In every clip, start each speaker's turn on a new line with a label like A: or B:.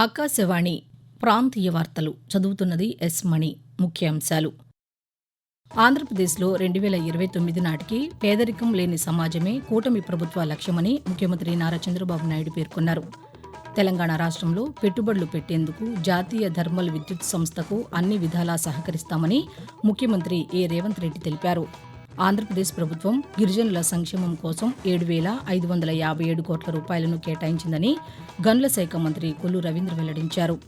A: ఆకాశవాణి ప్రాంతీయ వార్తలు చదువుతున్నది ఎస్ మణి. ముఖ్యాంశాలు. ఆంధ్రప్రదేశ్లో రెండు వేల ఇరవై తొమ్మిది నాటికి పేదరికం లేని సమాజమే కూటమి ప్రభుత్వ లక్ష్యమని ముఖ్యమంత్రి నారా చంద్రబాబు నాయుడు పేర్కొన్నారు. తెలంగాణ రాష్ట్రంలో పెట్టుబడులు పెట్టేందుకు జాతీయ థర్మల్ విద్యుత్ సంస్థకు అన్ని విధాలా సహకరిస్తామని ముఖ్యమంత్రి ఏ రేవంత్ రెడ్డి తెలిపారు. ఆంధ్రప్రదేశ్ ప్రభుత్వం గిరిజనుల సంక్షేమం కోసం ఏడు వేల ఐదు వందల యాభై ఏడు కోట్ల రూపాయలను కేటాయించిందని గనుల శాఖ మంత్రి కొల్లు రవీంద్ర వెల్లడించారు.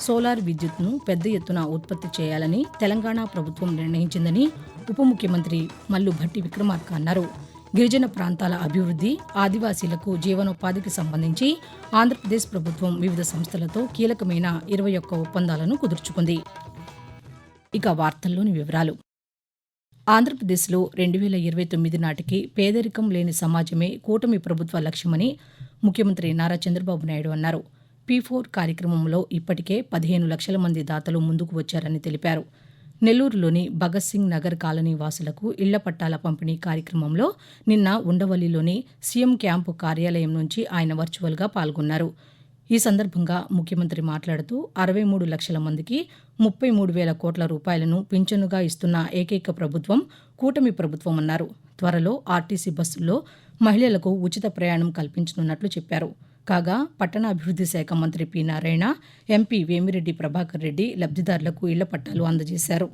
A: సోలార్ విద్యుత్ను పెద్ద ఎత్తున ఉత్పత్తి చేయాలని తెలంగాణ ప్రభుత్వం నిర్ణయించిందని ఉప ముఖ్యమంత్రి మల్లు భట్టి విక్రమార్క అన్నారు. గిరిజన ప్రాంతాల అభివృద్ధి ఆదివాసీలకు జీవనోపాధికి సంబంధించి ఆంధ్రప్రదేశ్ ప్రభుత్వం వివిధ సంస్థలతో కీలకమైన ఇరవై ఒక్క ఒప్పందాలను కుదుర్చుకుంది. ఇక వార్తల్లోని వివరాలు. ఆంధ్రప్రదేశ్లో రెండు వేల ఇరవై తొమ్మిది నాటికి పేదరికం లేని సమాజమే కూటమి ప్రభుత్వ లక్ష్యమని ముఖ్యమంత్రి నారా చంద్రబాబు నాయుడు అన్నారు. పీ ఫోర్ కార్యక్రమంలో ఇప్పటికే పదిహేను లక్షల మంది దాతలు ముందుకు వచ్చారని తెలిపారు. నెల్లూరులోని భగత్ సింగ్ నగర్ కాలనీ వాసులకు ఇళ్ళ పట్టాల పంపిణీ కార్యక్రమంలో నిన్న ఉండవల్లిలోని సీఎం క్యాంపు కార్యాలయం నుంచి ఆయన వర్చువల్గా పాల్గొన్నారు. ఈ సందర్భంగా ముఖ్యమంత్రి మాట్లాడుతూ అరవై మూడు లక్షల మందికి ముప్పై మూడు వేల కోట్ల రూపాయలను పింఛనుగా ఇస్తున్న ఏకైక ప్రభుత్వం కూటమి ప్రభుత్వం అన్నారు. త్వరలో ఆర్టీసీ బస్సుల్లో మహిళలకు ఉచిత ప్రయాణం కల్పించనున్నట్లు చెప్పారు. కాగా పట్టణాభివృద్ధి శాఖ మంత్రి పి నారాయణ ఎంపీ వేమిరెడ్డి ప్రభాకర్ రెడ్డి లబ్ధిదారులకు ఇళ్ళ పట్టాలు అందజేశారు.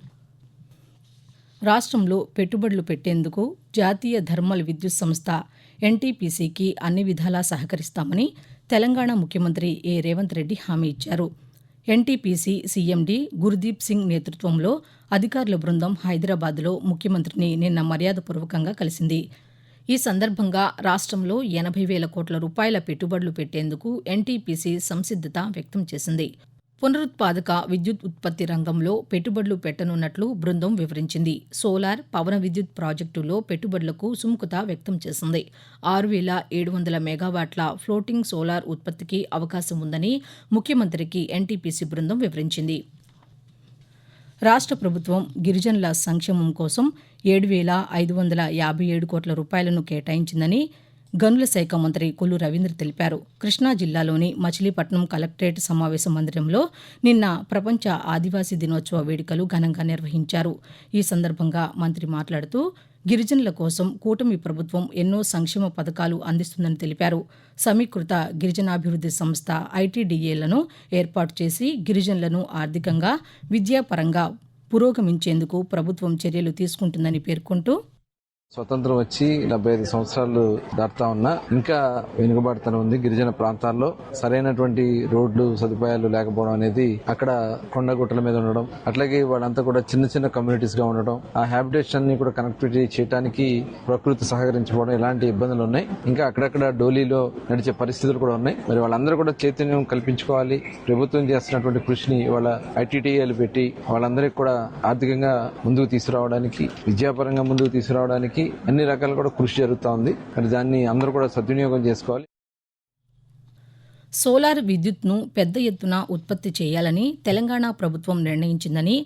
A: రాష్ట్రంలో పెట్టుబడులు పెట్టేందుకు జాతీయ థర్మల్ విద్యుత్ సంస్థ ఎన్టీపీసీకి అన్ని విధాలా సహకరిస్తామని తెలంగాణ ముఖ్యమంత్రి ఏ రేవంత్ రెడ్డి హామీ ఇచ్చారు. ఎన్టీపీసీ సీఎండీ గుర్దీప్ సింగ్ నేతృత్వంలో అధికారుల బృందం హైదరాబాద్లో ముఖ్యమంత్రిని నిన్న మర్యాదపూర్వకంగా కలిసింది. ఈ సందర్భంగా రాష్ట్రంలో ఎనభై వేల కోట్ల రూపాయల పెట్టుబడులు పెట్టేందుకు ఎన్టీపీసీ సంసిద్ధత వ్యక్తం చేసింది. పునరుత్పాదక విద్యుత్ ఉత్పత్తి రంగంలో పెట్టుబడులు పెట్టనున్నట్లు బృందం వివరించింది. సోలార్ పవన విద్యుత్ ప్రాజెక్టులో పెట్టుబడులకు సుముఖత వ్యక్తం చేసింది. ఆరు వేల ఏడు వందల మెగావాట్ల ఫ్లోటింగ్ సోలార్ ఉత్పత్తికి అవకాశం ఉందని ముఖ్యమంత్రికి ఎన్టీపీసీ బృందం వివరించింది. రాష్ట్ర ప్రభుత్వం గిరిజనుల సంక్షేమం కోసం ఏడు వేల ఐదు వందల యాభై ఏడు కోట్ల రూపాయలను కేటాయించిందని గనుల శాఖ మంత్రి కొల్లు రవీంద్ర తెలిపారు. కృష్ణా జిల్లాలోని మచిలీపట్నం కలెక్టరేట్ సమావేశ మందిరంలో నిన్న ప్రపంచ ఆదివాసీ దినోత్సవ వేడుకలు ఘనంగా నిర్వహించారు. ఈ సందర్భంగా మంత్రి మాట్లాడుతూ గిరిజనుల కోసం కూటమి ప్రభుత్వం ఎన్నో సంక్షేమ పథకాలు అందిస్తుందని తెలిపారు. సమీకృత గిరిజనాభివృద్ధి సంస్థ ఐటీడీఏలను ఏర్పాటు చేసి గిరిజనులను ఆర్థికంగా విద్యాపరంగా పురోగమించేందుకు ప్రభుత్వం చర్యలు తీసుకుంటుందని పేర్కొంటూ
B: స్వతంత్రం వచ్చి డెబ్బై ఐదు సంవత్సరాలు దాటుతా ఉన్నా ఇంకా వెనుకబాటుతనం ఉంది గిరిజన ప్రాంతాల్లో. సరైనటువంటి రోడ్లు సదుపాయాలు లేకపోవడం అనేది అక్కడ కొండగుట్టల మీద ఉండడం అట్లాగే వాళ్ళంతా కూడా చిన్న చిన్న కమ్యూనిటీస్గా ఉండడం ఆ హ్యాబిటేషన్ని కూడా కనెక్టివిటీ చేయడానికి ప్రకృతి సహకరించుకోవడం ఇలాంటి ఇబ్బందులు ఉన్నాయి. ఇంకా అక్కడక్కడ డోలీలో నడిచే పరిస్థితులు కూడా ఉన్నాయి. మరి వాళ్ళందరూ కూడా చైతన్యం కల్పించుకోవాలి. ప్రభుత్వం చేస్తున్నటువంటి కృషిని వాళ్ళ ఐటీటీఏలు పెట్టి వాళ్ళందరికీ కూడా ఆర్థికంగా ముందుకు తీసుకురావడానికి విద్యాపరంగా ముందుకు తీసుకురావడానికి అన్ని రకాలు కూడా కృషి జరుగుతూ ఉంది. కానీ దాన్ని అందరూ కూడా సద్వినియోగం చేసుకోవాలి.
A: సోలార్ విద్యుత్ను పెద్ద ఎత్తున ఉత్పత్తి చేయాలని తెలంగాణ ప్రభుత్వం నిర్ణయించిందని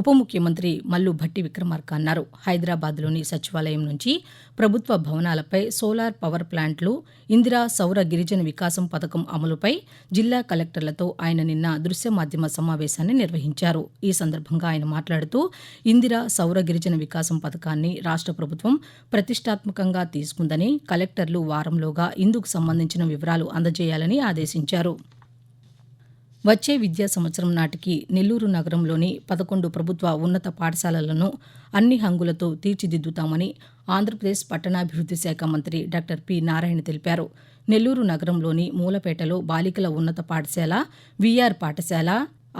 A: ఉప ముఖ్యమంత్రి మల్లు భట్టి విక్రమార్క అన్నారు. హైదరాబాద్లోని సచివాలయం నుంచి ప్రభుత్వ భవనాలపై సోలార్ పవర్ ప్లాంట్లు ఇందిరా సౌర గిరిజన వికాసం పథకం అమలుపై జిల్లా కలెక్టర్లతో ఆయన నిన్న దృశ్య మాధ్యమ సమావేశాన్ని నిర్వహించారు. ఈ సందర్భంగా ఆయన మాట్లాడుతూ ఇందిరా సౌర గిరిజన వికాసం పథకాన్ని రాష్ట్ర ప్రభుత్వం ప్రతిష్టాత్మకంగా తీసుకుందని కలెక్టర్లు వారంలోగా ఇందుకు సంబంధించిన వివరాలు అందజేయాలని ఆదేశించారు. వచ్చే విద్యా సంవత్సరం నాటికి నెల్లూరు నగరంలోని పదకొండు ప్రభుత్వ ఉన్నత పాఠశాలలను అన్ని హంగులతో తీర్చిదిద్దుతామని ఆంధ్రప్రదేశ్ పట్టణాభివృద్ధి శాఖ మంత్రి డాక్టర్ పి నారాయణ తెలిపారు. నెల్లూరు నగరంలోని మూలపేటలో బాలికల ఉన్నత పాఠశాల విఆర్ పాఠశాల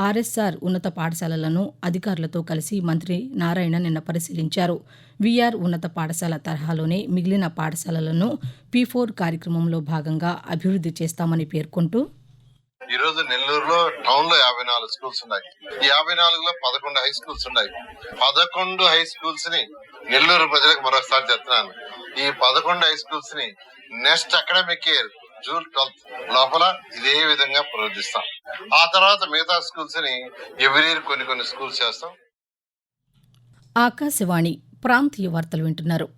A: ఆర్ఎస్ఆర్ ఉన్నత పాఠశాలలను అధికారులతో కలిసి మంత్రి నారాయణ నిన్న పరిశీలించారు. విఆర్ ఉన్నత పాఠశాల తరహాలోనే మిగిలిన పాఠశాలలను పీ ఫోర్ కార్యక్రమంలో భాగంగా అభివృద్ధి చేస్తామని పేర్కొంటూ
C: ఈ రోజు నెల్లూరులో టౌన్లో యాభై నాలుగు స్కూల్స్ ఉన్నాయి. ఈ యాభై నాలుగులో పదకొండు హై స్కూల్స్ ఉన్నాయి. పదకొండు హై స్కూల్స్ని నెల్లూరు ప్రజలకు మరొకసారి చెప్తున్నాను. ఈ పదకొండు హై స్కూల్స్ని next academic year June twelfth లోపల ఇదే విధంగా ప్రవర్తిస్తాం. ఆ తర్వాత మిగతా స్కూల్స్ని ఎవ్రీ ఇయర్ కొన్ని కొన్ని స్కూల్స్ చేస్తాం.
A: ఆకాశవాణి ప్రాంతీయ వార్తలు వింటున్నారు.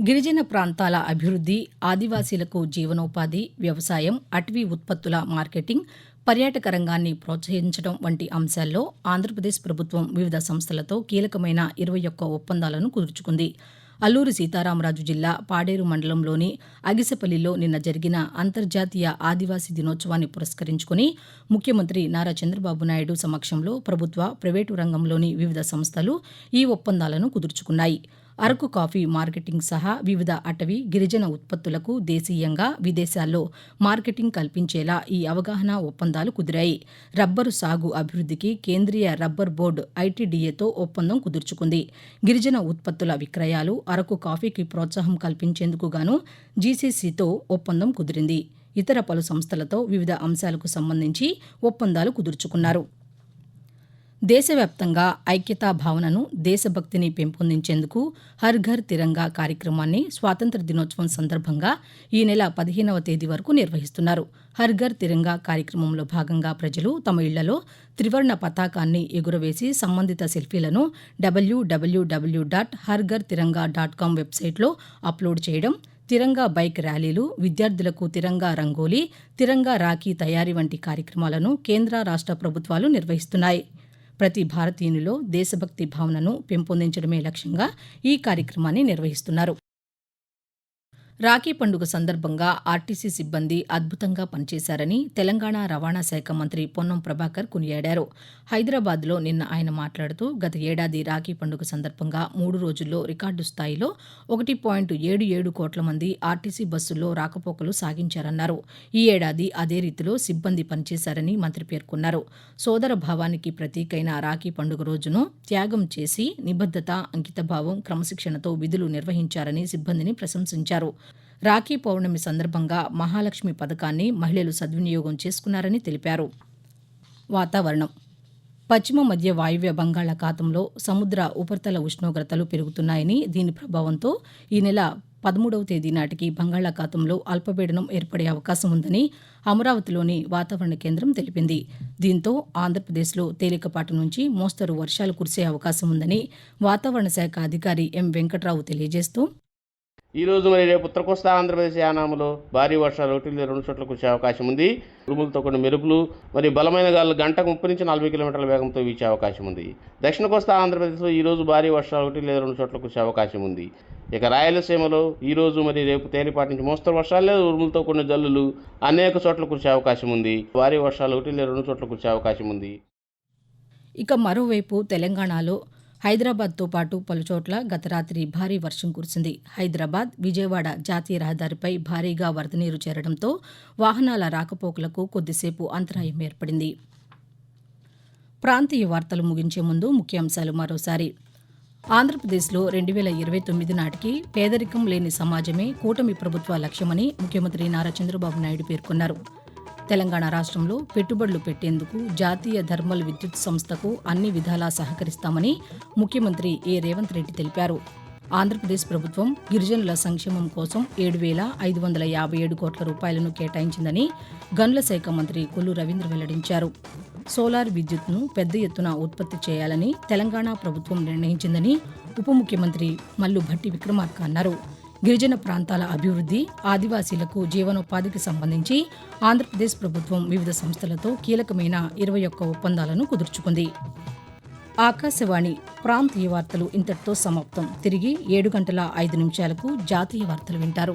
A: గిరిజన ప్రాంతాల అభివృద్ధి ఆదివాసీలకు జీవనోపాధి వ్యవసాయం అటవీ ఉత్పత్తుల మార్కెటింగ్ పర్యాటక రంగాన్ని ప్రోత్సహించడం వంటి అంశాల్లో ఆంధ్రప్రదేశ్ ప్రభుత్వం వివిధ సంస్థలతో కీలకమైన ఇరవై ఒక్క ఒప్పందాలను కుదుర్చుకుంది. అల్లూరి సీతారామరాజు జిల్లా పాడేరు మండలంలోని అగిసపల్లిలో నిన్న జరిగిన అంతర్జాతీయ ఆదివాసీ దినోత్సవాన్ని పురస్కరించుకుని ముఖ్యమంత్రి నారా చంద్రబాబు నాయుడు సమక్షంలో ప్రభుత్వ ప్రైవేటు రంగంలోని వివిధ సంస్థలు ఈ ఒప్పందాలను కుదుర్చుకున్నాయి. అరకు కాఫీ మార్కెటింగ్ సహా వివిధ అటవీ గిరిజన ఉత్పత్తులకు దేశీయంగా విదేశాల్లో మార్కెటింగ్ కల్పించేలా ఈ అవగాహన ఒప్పందాలు కుదిరాయి. రబ్బరు సాగు అభివృద్ధికి కేంద్రీయ రబ్బర్ బోర్డు ఐటీడీఏతో ఒప్పందం కుదుర్చుకుంది. గిరిజన ఉత్పత్తుల విక్రయాలు అరకు కాఫీకి ప్రోత్సాహం కల్పించేందుకు గాను జీసీసీతో ఒప్పందం కుదిరింది. ఇతర పలు సంస్థలతో వివిధ అంశాలకు సంబంధించి ఒప్పందాలు కుదుర్చుకున్నారు. దేశవ్యాప్తంగా ఐక్యతా భావనను దేశభక్తిని పెంపొందించేందుకు హర్ ఘర్ తిరంగా కార్యక్రమాన్ని స్వాతంత్ర దినోత్సవం సందర్భంగా ఈ నెల పదిహేనవ తేదీ వరకు నిర్వహిస్తున్నారు. హర్ ఘర్ తిరంగా కార్యక్రమంలో భాగంగా ప్రజలు తమ ఇళ్ళలో త్రివర్ణ పతాకాన్ని ఎగురవేసి సంబంధిత సెల్ఫీలను W W W dot Har Ghar Tiranga dot com వెబ్సైట్లో అప్లోడ్ చేయడం తిరంగా బైక్ ర్యాలీలు విద్యార్థులకు తిరంగా రంగోలీ తిరంగా రాఖీ తయారీ వంటి కార్యక్రమాలను కేంద్ర రాష్ట్ర ప్రభుత్వాలు నిర్వహిస్తున్నాయి. ప్రతి భారతీయునిలో దేశభక్తి భావనను పెంపొందించడమే లక్ష్యంగా ఈ కార్యక్రమాన్ని నిర్వహిస్తున్నారు. రాఖీ పండుగ సందర్భంగా ఆర్టీసీ సిబ్బంది అద్భుతంగా పనిచేశారని తెలంగాణ రవాణా శాఖ మంత్రి పొన్నం ప్రభాకర్ కొనియాడారు. హైదరాబాద్లో నిన్న ఆయన మాట్లాడుతూ గత ఏడాది రాఖీ పండుగ సందర్భంగా మూడు రోజుల్లో రికార్డు స్థాయిలో ఒకటి పాయింట్ ఏడు ఏడు కోట్ల మంది ఆర్టీసీ బస్సుల్లో రాకపోకలు సాగించారన్నారు. ఈ ఏడాది అదే రీతిలో సిబ్బంది పనిచేశారని మంత్రి పేర్కొన్నారు. సోదర భావానికి ప్రతీకైన రాఖీ పండుగ రోజును త్యాగం చేసి నిబద్ధత అంకితభావం క్రమశిక్షణతో విధులు నిర్వహించారని సిబ్బందిని ప్రశంసించారు. రాఖీ పౌర్ణమి సందర్భంగా మహాలక్ష్మి పథకాన్ని మహిళలు సద్వినియోగం చేసుకున్నారని తెలిపారు. వాతావరణం. పశ్చిమ మధ్య వాయువ్య బంగాళాఖాతంలో సముద్ర ఉపరితల ఉష్ణోగ్రతలు పెరుగుతున్నాయని దీని ప్రభావంతో ఈ నెల పదమూడవ తేదీ నాటికి బంగాళాఖాతంలో అల్పపీడనం ఏర్పడే అవకాశం ఉందని అమరావతిలోని వాతావరణ కేంద్రం తెలిపింది. దీంతో ఆంధ్రప్రదేశ్లో తేలికపాటి నుంచి మోస్తరు వర్షాలు కురిసే అవకాశం ఉందని వాతావరణ శాఖ అధికారి ఎం వెంకట్రావు తెలియజేస్తూ
D: ఈరోజు మరి రేపు ఉత్తర కోస్తా ఆంధ్రప్రదేశ్ యానాములో భారీ వర్షాలు ఒకటి లేదా రెండు చోట్ల కురిసే అవకాశం ఉంది. ఉరుములతో కొన్ని మెరుపులు మరి బలమైన గాలు గంటకు ముప్పై నుంచి నలభై కిలోమీటర్ల వేగంతో వీచే అవకాశం ఉంది. దక్షిణ కోస్తా ఆంధ్రప్రదేశ్లో ఈ రోజు భారీ వర్షాలు ఒకటి లేదా రెండు చోట్ల కురిసే అవకాశం ఉంది. ఇక రాయలసీమలో ఈ రోజు మరి రేపు తేలిపాటి నుంచి మోస్తరు వర్షాలు లేదా. ఉరుములతో కొన్ని జల్లులు అనేక చోట్ల కురిసే అవకాశం ఉంది. భారీ వర్షాలు ఒకటి లేదా రెండు చోట్ల కురిసే అవకాశం ఉంది.
A: ఇక మరోవైపు తెలంగాణలో హైదరాబాద్తో పాటు పలుచోట్ల గత రాత్రి భారీ వర్షం కురిసింది. హైదరాబాద్ విజయవాడ జాతీయ రహదారిపై భారీగా వరద నీరు చేరడంతో వాహనాల రాకపోకలకు కొద్దిసేపు అంతరాయం ఏర్పడింది. ప్రాంతీయ వార్తలు ముగించే ముందు ముఖ్యాంశాలు మరోసారి. ఆంధ్రప్రదేశ్లో రెండు వేల ఇరవై తొమ్మిది నాటికి పేదరికం లేని సమాజమే కూటమి ప్రభుత్వ లక్ష్యమని ముఖ్యమంత్రి నారా చంద్రబాబు నాయుడు పేర్కొన్నారు. తెలంగాణ రాష్ట్రంలో పెట్టుబడులు పెట్టేందుకు జాతీయ థర్మల్ విద్యుత్ సంస్థకు అన్ని విధాలా సహకరిస్తామని ముఖ్యమంత్రి ఏ. రేవంత్ రెడ్డి తెలిపారు. ఆంధ్రప్రదేశ్ ప్రభుత్వం గిరిజనుల సంక్షేమం కోసం ఏడు వేల ఐదు వందల యాభై ఏడు కోట్ల రూపాయలను కేటాయించిందని గనుల శాఖ మంత్రి కొల్లు రవీంద్ర వెల్లడించారు. సోలార్ విద్యుత్ను పెద్ద ఎత్తున ఉత్పత్తి చేయాలని తెలంగాణ ప్రభుత్వం నిర్ణయించిందని ఉప ముఖ్యమంత్రి మల్లు భట్టి విక్రమార్క అన్నారు. గిరిజన ప్రాంతాల అభివృద్ధి ఆదివాసీలకు జీవనోపాధికి సంబంధించి ఆంధ్రప్రదేశ్ ప్రభుత్వం వివిధ సంస్థలతో కీలకమైన ఇరవై ఒక్క ఒప్పందాలను కుదుర్చుకుంది. ఆకాశవాణి ప్రాంతీయ వార్తలు ఇంతటితో సమాప్తం. తిరిగి ఏడు గంటల ఐదు నిమిషాలకు జాతీయ వార్తలు వింటారు.